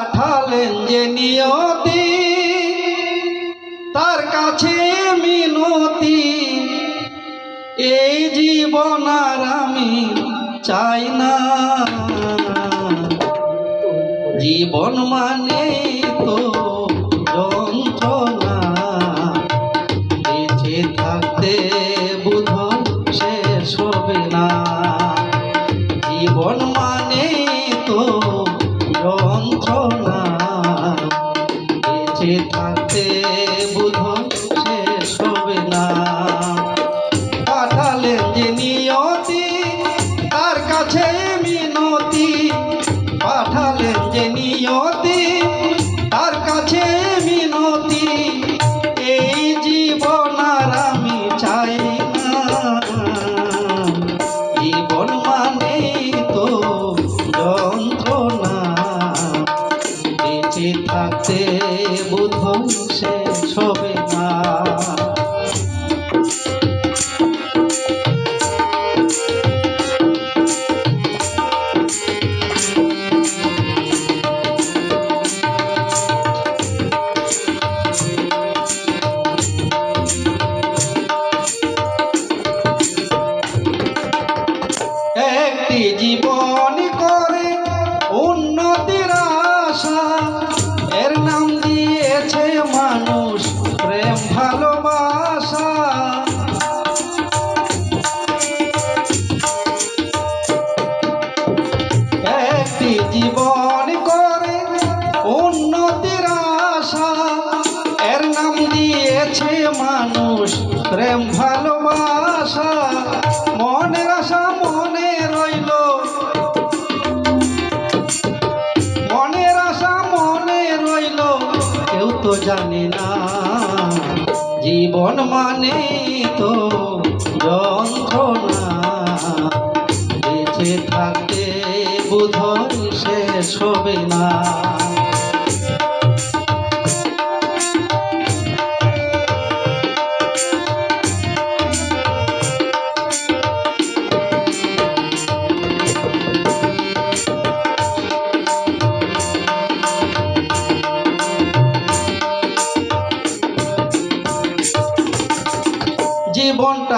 পাঠালেন যে নিয়তি, তার কাছে মিনতি। এই জীবন আর আমি চাই না। জীবন মানে তো Amen. থাকতে বোধ শেষ দিয়েছে মানুষ প্রেম ভালোবাসা। একটি জীবন করে উন্নতির আশা। এর নাম দিয়েছে মানুষ প্রেম ভালোবাসা। মনের আশা তো জানে না। জীবন মানে তো যন্ত্রণা।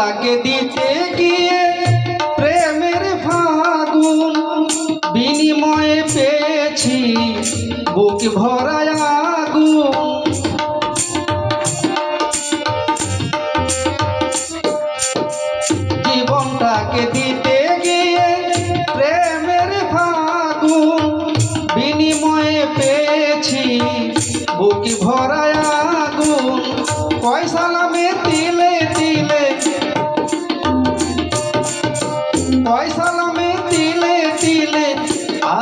জীবনটাকে দিতে গিয়ে প্রেমের ফাগুন বিনিময়ে পেয়েছি। বুক ভরায়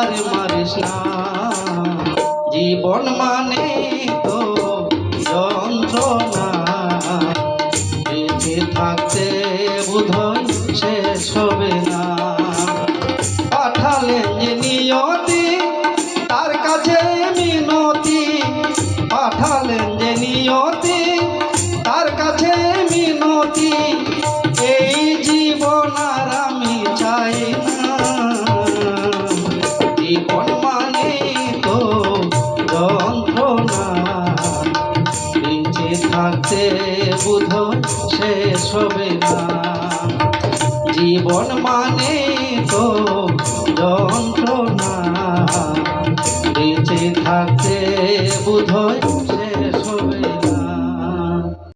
আর মারিস বুধ শেষ হবে জীবন মানে তো যন্ত্রণা।